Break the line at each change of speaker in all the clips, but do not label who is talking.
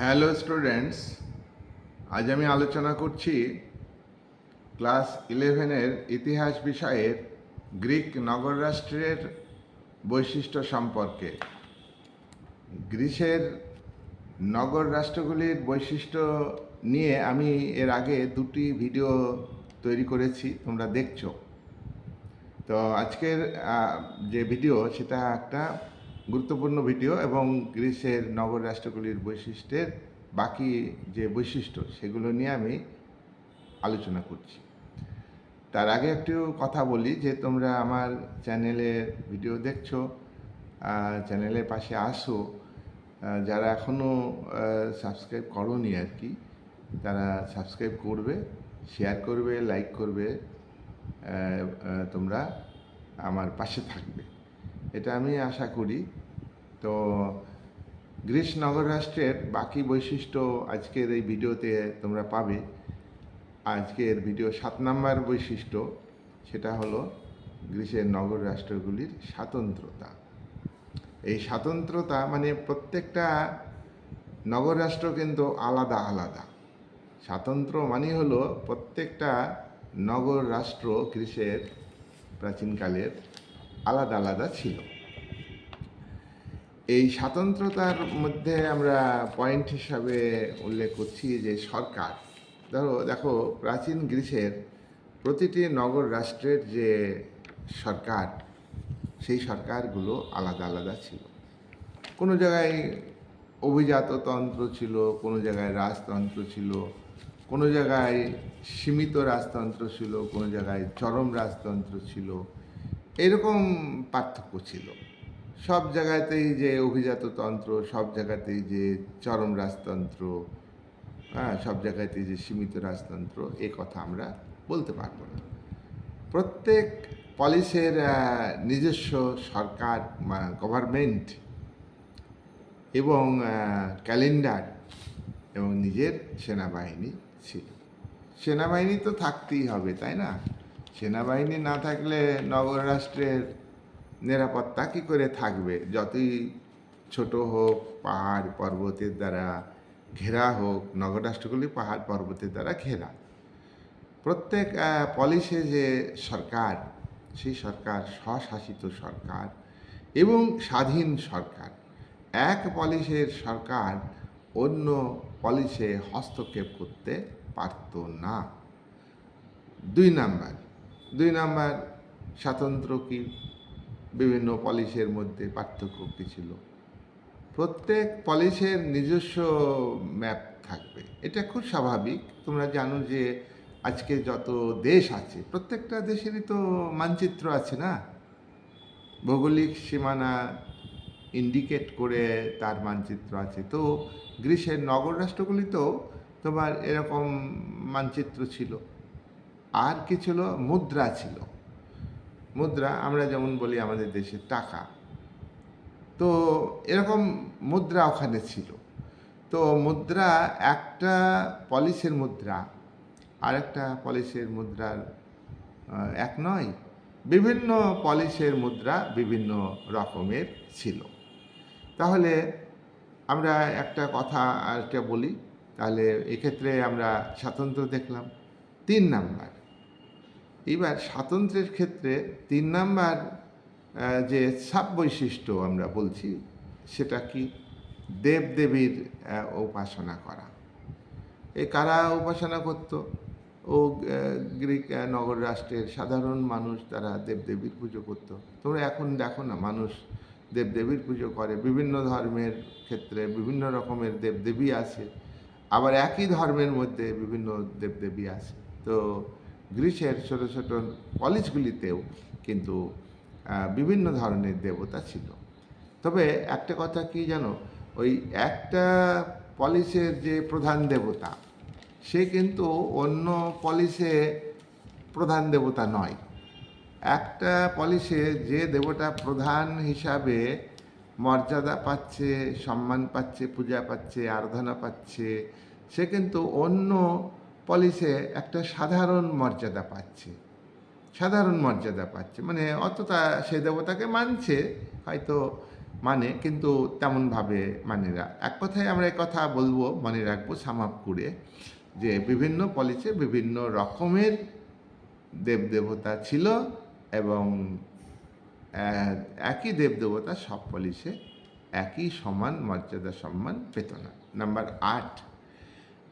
Hello students আজ আমি আলোচনা করছি ক্লাস ইলেভেনের ইতিহাস বিষয়ের গ্রিক নগর রাষ্ট্রের বৈশিষ্ট্য সম্পর্কে। গ্রিসের নগর রাষ্ট্রগুলির বৈশিষ্ট্য নিয়ে আমি এর আগে দুটি ভিডিও তৈরি করেছি, তোমরা দেখছ। তো আজকের যে ভিডিও, সেটা একটা গুরুত্বপূর্ণ ভিডিও এবং গ্রিসের নগর রাষ্ট্রগুলির বৈশিষ্ট্যের বাকি যে বৈশিষ্ট্য, সেগুলো নিয়ে আমি আলোচনা করছি। তার আগে একটু কথা বলি যে তোমরা আমার চ্যানেলে ভিডিও দেখছ চ্যানেলের পাশে আসো। যারা এখনও সাবস্ক্রাইব করনি আর কি, তারা সাবস্ক্রাইব করবে, শেয়ার করবে, লাইক করবে তোমরা আমার পাশে থাকবে। এটা আমি আশা করি তো গ্রিস নগর রাষ্ট্রের বাকি বৈশিষ্ট্য আজকের এই ভিডিওতে তোমরা পাবে। আজকের ভিডিও সাত নাম্বার বৈশিষ্ট্য, সেটা হলো গ্রিসের নগর রাষ্ট্রগুলির স্বাতন্ত্রতা। এই স্বাতন্ত্রতা মানে প্রত্যেকটা নগর রাষ্ট্র কিন্তু আলাদা আলাদা। স্বাতন্ত্র মানে হলো প্রত্যেকটা নগর রাষ্ট্র গ্রিসের প্রাচীনকালের আলাদা আলাদা ছিল। এই স্বাতন্ত্রতার মধ্যে আমরা পয়েন্ট হিসাবে উল্লেখ করছি যে সরকার। ধরো, দেখো, প্রাচীন গ্রিসের প্রতিটি নগর রাষ্ট্রের যে সরকার, সেই সরকারগুলো আলাদা আলাদা ছিল। কোনো জায়গায় অভিজাততন্ত্র ছিল, কোনো জায়গায় রাজতন্ত্র ছিল, কোনো জায়গায় সীমিত রাজতন্ত্র ছিল, কোনো জায়গায় চরম রাজতন্ত্র ছিল। এরকম পার্থক্য ছিল। সব জায়গাতেই যে অভিজাততন্ত্র, সব জায়গাতেই যে চরম রাজতন্ত্র হ্যাঁ সব জায়গাতেই যে সীমিত রাজতন্ত্র, এ কথা আমরা বলতে পারব না। প্রত্যেক পলিসের নিজস্ব সরকার গভর্নমেন্ট এবং ক্যালেন্ডার এবং নিজের সেনাবাহিনী ছিল। সেনাবাহিনী তো থাকতেই হবে, তাই না? সেনাবাহিনী না থাকলে নগর রাষ্ট্রের নিরাপত্তা কী করে থাকবে? যতই ছোট হোক, পাহাড় পর্বতের দ্বারা ঘেরা হোক নগরাষ্ট্রগুলি পাহাড় পর্বতের দ্বারা ঘেরা। প্রত্যেক পলিসে যে সরকার, সেই সরকার, স্বশাসিত সরকার এবং স্বাধীন সরকার, এক পলিসের সরকার অন্য পলিসে হস্তক্ষেপ করতে পারত না। দুই নাম্বার দুই নাম্বার, স্বাতন্ত্র কি? বিভিন্ন পলিশের মধ্যে পার্থক্য কী ছিল? প্রত্যেক পলিশের নিজস্ব ম্যাপ থাকবে। এটা খুব স্বাভাবিক। তোমরা জানো যে আজকে যত দেশ আছে, প্রত্যেকটা দেশেরই তো মানচিত্র আছে না? ভৌগোলিক সীমানা ইন্ডিকেট করে তার মানচিত্র আছে। তো গ্রিসের নগর রাষ্ট্রগুলিতেও তোমার এরকম মানচিত্র ছিল। আর কি ছিল? মুদ্রা ছিল। মুদ্রা, আমরা যেমন বলি আমাদের দেশে টাকা। তো এরকম মুদ্রা ওখানে ছিল। তো মুদ্রা একটা পলিসের মুদ্রা আর একটা পলিসের মুদ্রার এক নয়, বিভিন্ন পলিসের মুদ্রা বিভিন্ন রকমের ছিল। তাহলে আমরা একটা কথা আরেকটা বলি, তাহলে এক্ষেত্রে আমরা স্বাতন্ত্র দেখলাম। তিন নাম্বার এবার স্বাতন্ত্র্যের ক্ষেত্রে তিন নাম্বার যে সাব বৈশিষ্ট্য আমরা বলছি, সেটা কি? দেবদেবীর উপাসনা করা। এ কারা উপাসনা করত? ও গ্রিক নগর রাষ্ট্রের সাধারণ মানুষ, তারা দেবদেবীর পুজো করত। তোমরা এখন দেখো না, মানুষ দেবদেবীর পুজো করে। বিভিন্ন ধর্মের ক্ষেত্রে বিভিন্ন রকমের দেবদেবী আছে। আবার একই ধর্মের মধ্যে বিভিন্ন দেবদেবী আছে। তো গ্রিসের ছোটো ছোটো কলেজগুলিতেও কিন্তু বিভিন্ন ধরনের দেবতা ছিল। তবে একটা কথা কি জানো? ওই একটা পলিসের যে প্রধান দেবতা, সে কিন্তু অন্য পলিসে প্রধান দেবতা নয়। একটা পলিসে যে দেবতা প্রধান হিসাবে মর্যাদা পাচ্ছে, সম্মান পাচ্ছে, পূজা পাচ্ছে, আরাধনা পাচ্ছে, সে কিন্তু অন্য পলিসে একটা সাধারণ মর্যাদা পাচ্ছে। সাধারণ মর্যাদা পাচ্ছে। মানে অতটা সে দেবতাকে মানছে, হয়তো মানে কিন্তু তেমনভাবে মানে এক কথায় আমরা কথা বলব, মনে রাখব সামাপ করে, যে বিভিন্ন পলিসে বিভিন্ন রকমের দেবদেবতা ছিল এবং একই দেবদেবতা সব পলিসে একই সমান মর্যাদা সম্মান পেত না। নাম্বার আট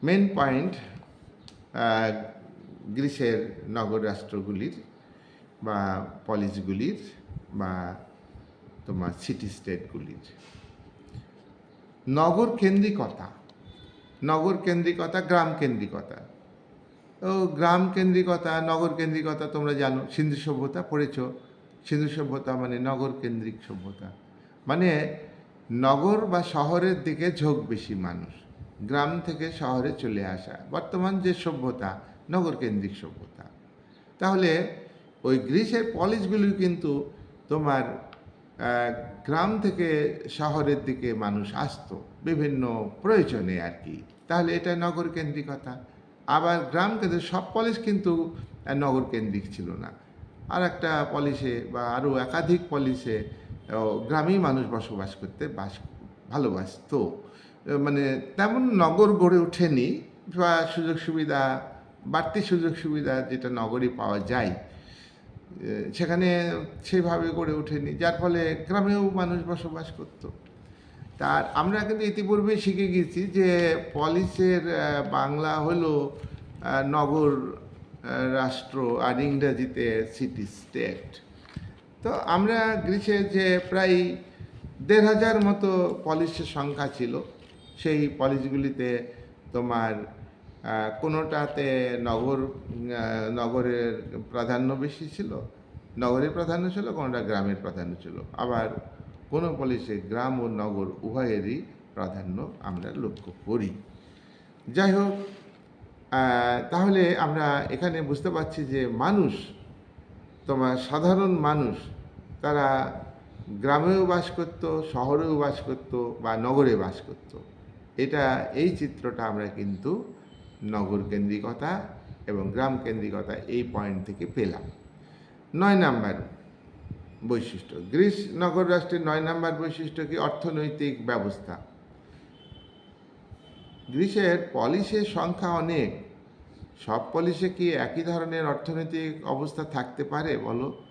মেন পয়েন্ট গ্রিসের নগর রাষ্ট্রগুলির বা পলিসগুলির বা তোমার সিটি স্টেটগুলির নগর কেন্দ্রিকতা নগর কেন্দ্রিকতা, গ্রাম কেন্দ্রিকতা। ও গ্রাম কেন্দ্রিকতা, নগর কেন্দ্রিকতা তোমরা জানো, সিন্ধু সভ্যতা পড়েছ। সিন্ধু সভ্যতা মানে নগর কেন্দ্রিক সভ্যতা। মানে নগর বা শহরের দিকে ঝোঁক বেশি মানুষ। গ্রাম থেকে শহরে চলে আসা। বর্তমান যে সভ্যতা নগর কেন্দ্রিক সভ্যতা। তাহলে ওই গ্রিসের পলিসগুলি কিন্তু তোমার গ্রাম থেকে শহরের দিকে মানুষ আসতো, বিভিন্ন প্রয়োজনে আর কি। তাহলে এটা নগর কেন্দ্রিকতা আবার গ্রাম কেন্দ্রিক সব পলিশ কিন্তু নগর কেন্দ্রিক ছিল না। আর একটা পলিশে বা আরও একাধিক পলিশে গ্রামেই মানুষ বসবাস করতে বাস, ভালোবাসতো। মানে তেমন নগর গড়ে ওঠেনি, বা সুযোগ সুবিধা, বাড়তি সুযোগ সুবিধা যেটা নগরে পাওয়া যায় সেখানে সেভাবে গড়ে ওঠেনি, যার ফলে গ্রামেও মানুষ বসবাস করত। তার, আমরা কিন্তু ইতিপূর্বে শিখে গেছি যে পলিসের বাংলা হলো নগর রাষ্ট্র আর ইংরাজিতে সিটি স্টেট তো আমরা গ্রীষ্মে যে প্রায় দেড় হাজার মতো পলিসের সংখ্যা ছিল সেই পলিসগুলিতে তোমার কোনোটাতে নগর নগরের প্রাধান্য বেশি ছিল? নগরের প্রাধান্য ছিল, কোনোটা গ্রামের প্রাধান্য ছিল? আবার কোনো পলিসে, গ্রাম ও নগর উভয়েরই প্রাধান্য আমরা লক্ষ্য করি। যাই হোক তাহলে আমরা এখানে বুঝতে পারছি যে মানুষ, তোমার সাধারণ মানুষ, তারা গ্রামেও বাস করতো, শহরেও বাস করতো বা নগরে বাস করতো। এটা, এই চিত্রটা আমরা কিন্তু নগর কেন্দ্রিকতা এবং গ্রাম কেন্দ্রিকতা এই পয়েন্ট থেকে পেলাম। নয় নাম্বার বৈশিষ্ট্য, গ্রিস নগর রাষ্ট্রের নয় নাম্বার বৈশিষ্ট্য কি? অর্থনৈতিক ব্যবস্থা। গ্রিসের পলিসের সংখ্যা অনেক। সব পলিসে কি একই ধরনের অর্থনৈতিক অবস্থা থাকতে পারে বলো?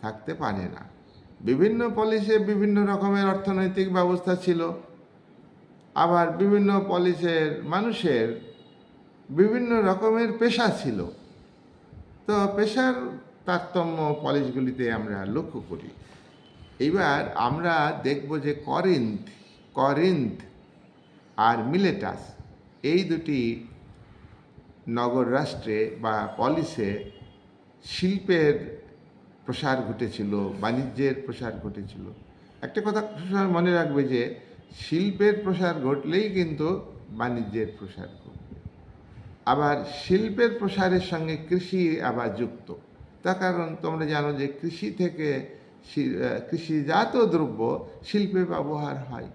থাকতে পারে না। বিভিন্ন পলিসে বিভিন্ন রকমের অর্থনৈতিক ব্যবস্থা ছিল। আবার বিভিন্ন পলিসের মানুষের বিভিন্ন রকমের পেশা ছিল। তো পেশার তারতম্য পলিসগুলিতে আমরা লক্ষ্য করি। এবার আমরা দেখব যে করিন্থ করিন্থ আর মিলেটাস এই দুটি নগর রাষ্ট্রে বা পলিসে শিল্পের প্রসার ঘটেছিল, বাণিজ্যের প্রসার ঘটেছিল। একটা কথা মনে রাখবে যে শিল্পের প্রসার ঘটলেই কিন্তু বাণিজ্যের প্রসার ঘটবে। আবার শিল্পের প্রসারের সঙ্গে কৃষি আবার যুক্ত। তার কারণ তোমরা জানো যে কৃষি থেকে কৃষিজাত দ্রব্য শিল্পে ব্যবহার হয়।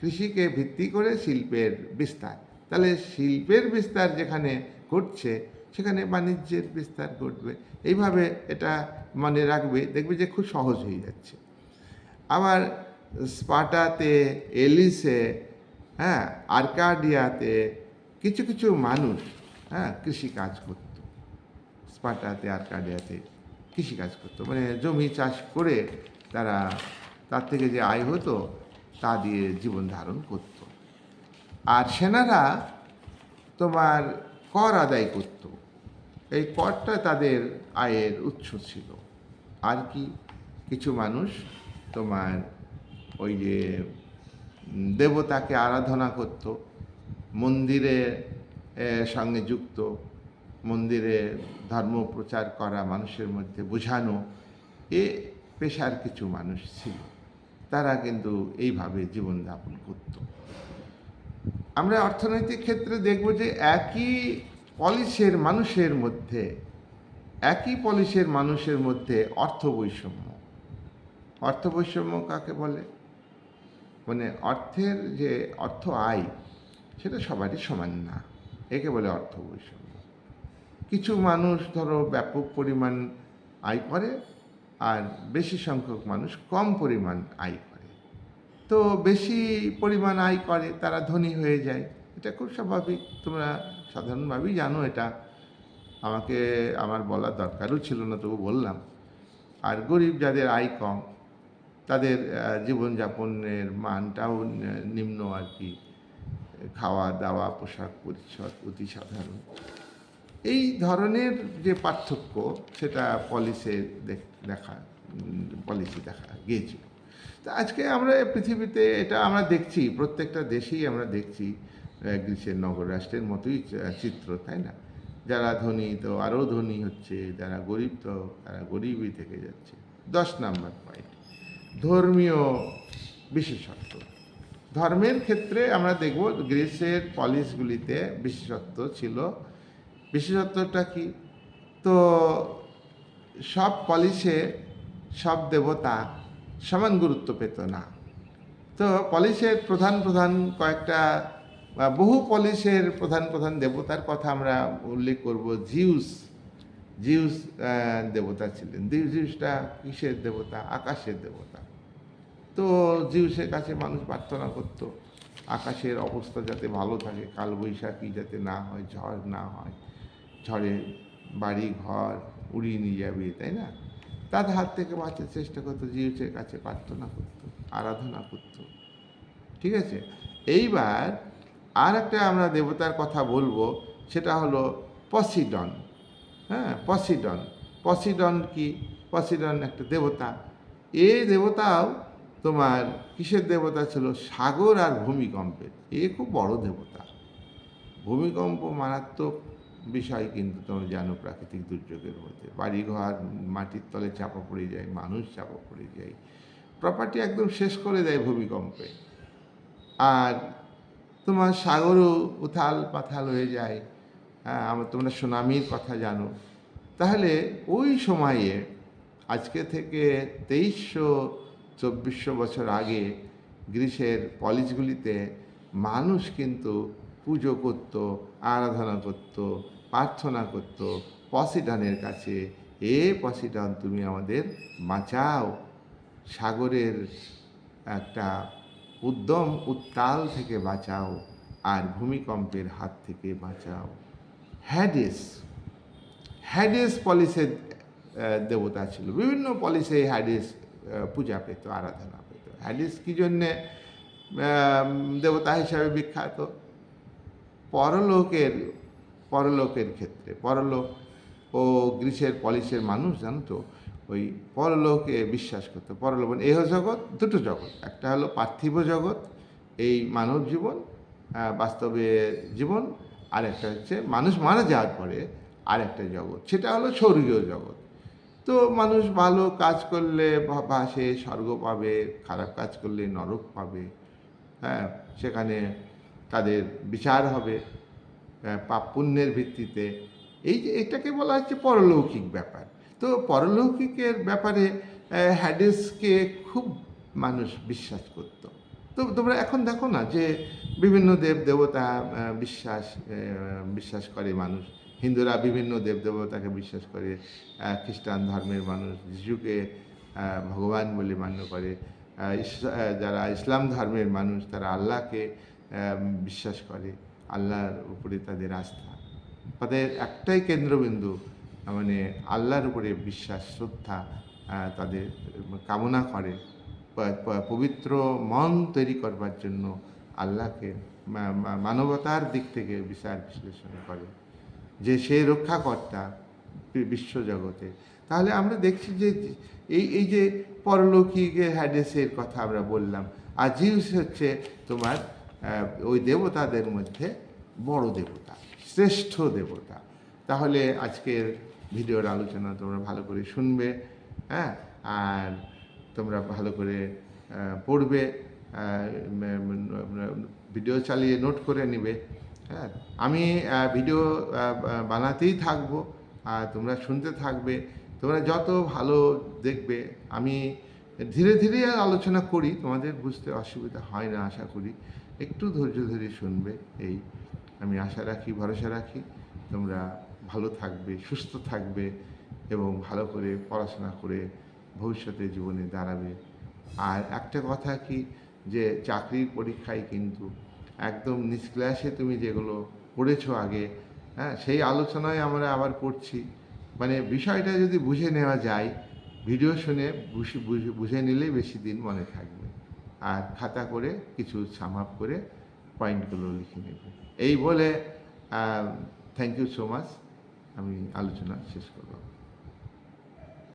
কৃষিকে ভিত্তি করে শিল্পের বিস্তার। তাহলে শিল্পের বিস্তার যেখানে ঘটছে, সেখানে বাণিজ্যের বিস্তার ঘটবে। এইভাবে এটা মনে রাখবে, দেখবে যে খুব সহজ হয়ে যাচ্ছে। আবার স্পাটাতে, এলিসে হ্যাঁ আর্কাডিয়াতে কিছু কিছু মানুষ হ্যাঁ কৃষিকাজ করতো। স্পাটাতে, আর্কাডিয়াতে কৃষিকাজ করতো। মানে জমি চাষ করে তারা তার থেকে যে আয় হতো, তা দিয়ে জীবন ধারণ করত। আর সেনারা তোমার কর আদায় করত। এই করটা তাদের আয়ের উৎস ছিল। আর কি? কিছু মানুষ তোমার ওই যে দেবতাকে আরাধনা করত, মন্দিরে সঙ্গে যুক্ত, মন্দিরে ধর্ম প্রচার করা, মানুষের মধ্যে বোঝানো, এ পেশার কিছু মানুষ ছিল। তারা কিন্তু এইভাবে জীবনযাপন করত। আমরা অর্থনৈতিক ক্ষেত্রে দেখব যে একই পলিসের মানুষের মধ্যে, একই পলিসের মানুষের মধ্যে অর্থ বৈষম্য অর্থ বৈষম্য কাকে বলে? মানে অর্থের যে অর্থ আয়, সেটা সবারই সমান না। একে বলে অর্থ বৈষম্য। কিছু মানুষ ধরো ব্যাপক পরিমাণ আয় করে, আর বেশি সংখ্যক মানুষ কম পরিমাণ আয় করে। তো বেশি পরিমাণ আয় করে, তারা ধনী হয়ে যায়। এটা খুব স্বাভাবিক। তোমরা সাধারণভাবেই জানো এটা। আমাকে, আমার বলার দরকারও ছিল না, তবু বললাম। আর গরিব যাদের আয় কম তাদের জীবনযাপনের মানটাও নিম্ন আর কি। খাওয়া, দাওয়া, পোশাক পরিচ্ছদ অতি সাধারণ। এই ধরনের যে পার্থক্য, সেটা পলিসে দেখা পলিসি দেখা গিয়েছিল। তা আজকে আমরা পৃথিবীতে এটা আমরা দেখছি, প্রত্যেকটা দেশেই আমরা দেখছি গ্রিসের নগর রাষ্ট্রের মতোই চিত্র, তাই না? যারা ধনী, তো আরও ধনী হচ্ছে, যারা গরিব, তো তারা গরিবই থেকে যাচ্ছে। দশ নাম্বার পয়েন্ট ধর্মীয় বিশেষত্ব। ধর্মের ক্ষেত্রে আমরা দেখব গ্রিসের পলিসগুলিতে বিশেষত্ব ছিল। বিশেষত্বটা কি? তো সব পলিসে সব দেবতা সমান গুরুত্ব পেত না। তো পলিসের প্রধান প্রধান কয়েকটা বহু পলিসের প্রধান প্রধান দেবতার কথা আমরা উল্লেখ করব জিউস। জিউস দেবতা ছিলেন। জিউ- জিউসটা কিসের দেবতা? আকাশের দেবতা। তো জিউসের কাছে মানুষ প্রার্থনা করত, আকাশের অবস্থা যাতে ভালো থাকে, কালবৈশাখী যাতে না হয়, ঝড় না হয়। ঝড়ে বাড়ি, ঘর উড়িয়ে নিয়ে যাবে, তাই না? তার হাত থেকে বাঁচার চেষ্টা করতো, জিউসের কাছে প্রার্থনা করত, আরাধনা করত। ঠিক আছে? এইবার আর একটা আমরা দেবতার কথা বলব, সেটা হলো পসিডন। হ্যাঁ পসিডন। পসিডন কি? পসিডন একটা দেবতা। এই দেবতাও তোমার কিসের দেবতা ছিল? সাগর আর ভূমিকম্পের। এ খুব বড় দেবতা। ভূমিকম্প মারাত্মক বিষয় কিন্তু তোমরা জানো প্রাকৃতিক দুর্যোগের মধ্যে। বাড়িঘর, মাটির তলে চাপা পড়ে যায়, মানুষ চাপা পড়ে যায়। প্রপার্টি একদম শেষ করে দেয় ভূমিকম্পে। আর তোমার সাগরও উথাল পাথাল হয়ে যায়। হ্যাঁ তোমরা সুনামির কথা জানো। তাহলে ওই সময়ে আজকে থেকে তেইশশো চব্বিশশো বছর আগে গ্রীষ্মের পলিশগুলিতে মানুষ কিন্তু পুজো করত, আরাধনা করত, প্রার্থনা করত, পসিডনের কাছে এ পসিডন, তুমি আমাদের বাঁচাও। সাগরের একটা উদ্যম, উত্তাল থেকে বাঁচাও আর ভূমিকম্পের হাত থেকে বাঁচাও। হ্যাডিস হ্যাডিস পলিসের দেবতা ছিল। বিভিন্ন পলিসে হ্যাডিস পূজা পেত, আরাধনা পেত। হ্যাডিস কী জন্যে? দেবতা হিসাবে বিখ্যাত। পরলোকের পরলোকের ক্ষেত্রে, পরলোক ও গ্রীসের পলিসের মানুষ, জানো তো, ওই পরলোকে বিশ্বাস করতো। পরলোক মানে এহ জগৎ, দুটো জগৎ। একটা হলো পার্থিব জগৎ, এই মানব জীবন বাস্তবে জীবন আর একটা হচ্ছে মানুষ মারা যাওয়ার পরে আর একটা জগৎ সেটা হলো স্বর্গীয় জগৎ। তো মানুষ ভালো কাজ করলে ভাসে স্বর্গ পাবে খারাপ কাজ করলে নরক পাবে হ্যাঁ সেখানে তাদের বিচার হবে আহ, পাপ পুণ্যের ভিত্তিতে। এই যে এটাকে বলা হচ্ছে পরলৌকিক ব্যাপার। তো পরলৌকিকের ব্যাপারে হ্যাডিসকে খুব মানুষ বিশ্বাস করত। তো তোমরা এখন দেখো না যে বিভিন্ন দেব দেবতা বিশ্বাস বিশ্বাস করে মানুষ। হিন্দুরা বিভিন্ন দেব দেবতাকে বিশ্বাস করে খ্রিস্টান ধর্মের মানুষ, যিশুকে ভগবান বলে মান্য করে। যারা ইসলাম ধর্মের মানুষ, তারা আল্লাহকে বিশ্বাস করে। আল্লাহর উপরে তাদের আস্থা। তাদের একটাই কেন্দ্রবিন্দু মানে আল্লাহর উপরে বিশ্বাস, শ্রদ্ধা তাদের কামনা করে। পবিত্র মন তৈরি করবার জন্য আল্লাহকে মানবতার দিক থেকে বিচার বিশ্লেষণ করে যে সে রক্ষাকর্তা বিশ্বজগতে। তাহলে আমরা দেখছি যে এই এই যে পরলৌকিক হ্যাডেসের কথা আমরা বললাম আর জিউস হচ্ছে তোমার ওই দেবতাদের মধ্যে বড় দেবতা, শ্রেষ্ঠ দেবতা। তাহলে আজকের ভিডিওর আলোচনা তোমরা ভালো করে শুনবে হ্যাঁ? আর তোমরা ভালো করে পড়বে ভিডিও চালিয়ে নোট করে নিবে। হ্যাঁ আমি ভিডিও বানাতেই থাকব, আর তোমরা শুনতে থাকবে। তোমরা যত ভালো দেখবে, আমি ধীরে ধীরে আলোচনা করি, তোমাদের বুঝতে অসুবিধা হয় না, আশা করি। একটু ধৈর্য ধরে শুনবে, এই আমি আশা রাখি, ভরসা রাখি। তোমরা ভালো থাকবে, সুস্থ থাকবে, এবং ভালো করে পড়াশোনা করে ভবিষ্যতে জীবনে দাঁড়াবে। আর একটা কথা কি, যে চাকরির পরীক্ষায় কিন্তু একদম নিষ্ক্লাসে তুমি যেগুলো পড়েছো আগে হ্যাঁ সেই আলোচনায় আমরা আবার পড়ছি। মানে বিষয়টা যদি বুঝে নেওয়া যায়, ভিডিও শুনে বুঝে নিলেই বেশি দিন মনে থাকবে। আর খাতা করে কিছু সাম আপ করে পয়েন্টগুলো লিখে নেবে। এই বলে থ্যাংক ইউ সো মাচ আমি আলোচনা শেষ করলাম